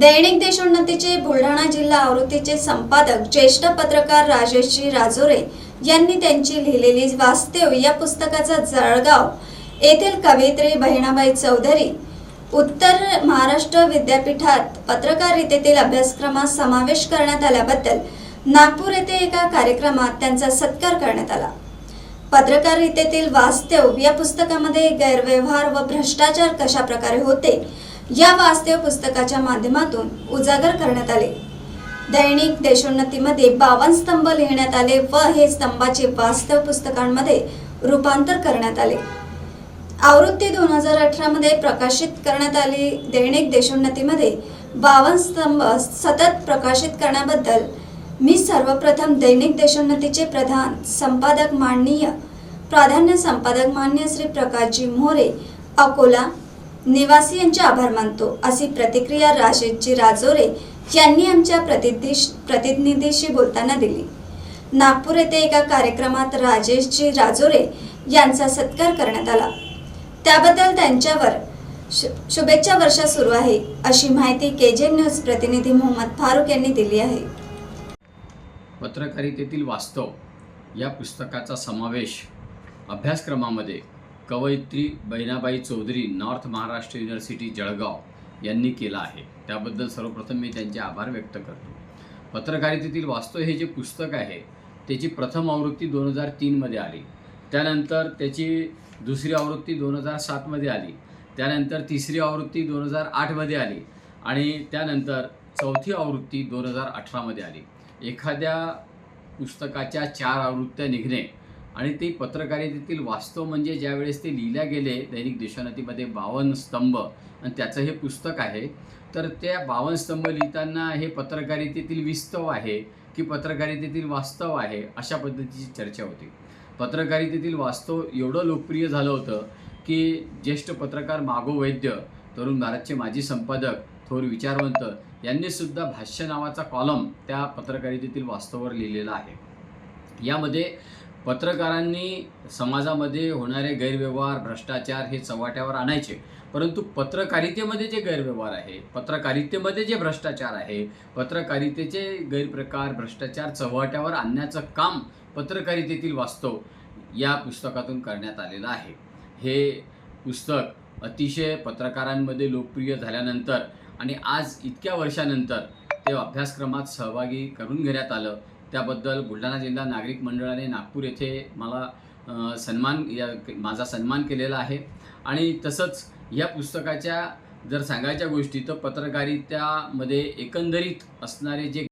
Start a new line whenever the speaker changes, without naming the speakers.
दैनिक देशोन्नतीचे बुलढाणा जिल्हा आवृत्तीचे संपादक ज्येष्ठ पत्रकार राजेशजी राजोरे यांनी त्यांची लिहिलेली वास्तव या पुस्तकाचा जळगाव येथील कवयित्री बहिणाबाई चौधरी उत्तर महाराष्ट्र विद्यापीठात पत्रकारितेतील अभ्यासक्रमात समावेश करण्यात आल्याबद्दल नागपूर येथे एका कार्यक्रमात त्यांचा सत्कार करण्यात आला. पत्रकारितेतील वास्तव या पुस्तकामध्ये गैरव्यवहार व भ्रष्टाचार कशा प्रकारे होते? या वास्तव पुस्तकाच्या माध्यमातून उजागर करण्यात आले. दैनिक देशोन्नतीमध्ये बावन स्तंभ लिहिण्यात आले व हे स्तंभाचे वास्तव पुस्तकांमध्ये रूपांतर करण्यात आले. आवृत्ती दोन हजार अठरामध्ये प्रकाशित करण्यात आली. दैनिक देशोन्नतीमध्ये बावन स्तंभ सतत प्रकाशित करण्याबद्दल मी सर्वप्रथम दैनिक देशोन्नतीचे प्रधान संपादक माननीय प्राधान्य संपादक मान्य श्री प्रकाशजी मोरे अकोला निवासी यांचे आभार मानतो. अशी प्रतिक्रिया राजेशजी राजोरे यांनी आमच्या प्रतिनिधीशी बोलताना दिली. नागपूर येथे एका कार्यक्रमात राजेशजी राजोरे यांचा सत्कार करण्यात आला. त्याबद्दल त्यांच्यावर शु- शुभेच्छा वर्षा सुरू आहे अशी माहिती के जे न्यूज प्रतिनिधी मोहम्मद फारुक यांनी दिली आहे.
पत्रकारितेतील वास्तव या पुस्तकाचा समावेश अभ्यासक्रमामध्ये कवयित्री बहिणाबाई चौधरी नॉर्थ महाराष्ट्र युनिव्हर्सिटी जळगाव यांनी केला आहे. त्याबद्दल सर्वप्रथम मी त्यांचे आभार व्यक्त करतो. पत्रकारितेतील वास्तव हे जे पुस्तक आहे त्याची प्रथम आवृत्ती दोन हजार तीनमध्ये आली. त्यानंतर त्याची दुसरी आवृत्ती दोन हजार सातमध्ये आली. त्यानंतर तिसरी आवृत्ती दोन हजार आठमध्ये आली. आणि त्यानंतर चौथी आवृत्ती दोन हजार अठरामध्ये आली. एखाद्या पुस्तकाच्या चार आवृत्त्या निघणे आणि ते पत्रकारितेतील वास्तव म्हणजे ज्यावेळेस ते लिहिल्या गेले दैनिक देशोन्नतीमध्ये बावन स्तंभ आणि त्याचं हे पुस्तक आहे तर त्या बावन स्तंभ लिहिताना हे पत्रकारितेतील विस्तव आहे की पत्रकारितेतील वास्तव आहे अशा पद्धतीची चर्चा होती. पत्रकारितेतील वास्तव एवढं लोकप्रिय झालं होतं की ज्येष्ठ पत्रकार मागो वैद्य तरुण भारतचे माजी संपादक थोर विचारवंत यांनीसुद्धा भाष्य नावाचा कॉलम त्या पत्रकारितेतील वास्तवावर लिहिलेला आहे. यामध्ये पत्रकारांनी समाजामध्ये होणारे गैरव्यवहार भ्रष्टाचार हे चव्हाट्यावर आणायचे. परंतु पत्रकारितेमध्ये जे गैरव्यवहार आहे पत्रकारितेमध्ये जे भ्रष्टाचार आहे पत्रकारितेचे गैरप्रकार भ्रष्टाचार चव्हाट्यावर आणण्याचं काम पत्रकारितेतील वास्तव या पुस्तकातून करण्यात आलेलं आहे. हे पुस्तक अतिशय पत्रकारांमध्ये लोकप्रिय झाल्यानंतर आणि आज इतक्या वर्षानंतर ते अभ्यासक्रमात सहभागी करून घेण्यात आलं. त्याबद्दल बुलढाणा जिल्हा नागरिक मंडळाने नागपूर येथे मला सन्मान या माझा सन्मान केलेला आहे. आणि तसंच या पुस्तकाच्या जर सांगायच्या गोष्टी तर पत्रकारित्यामध्ये एकंदरीत असणारे जे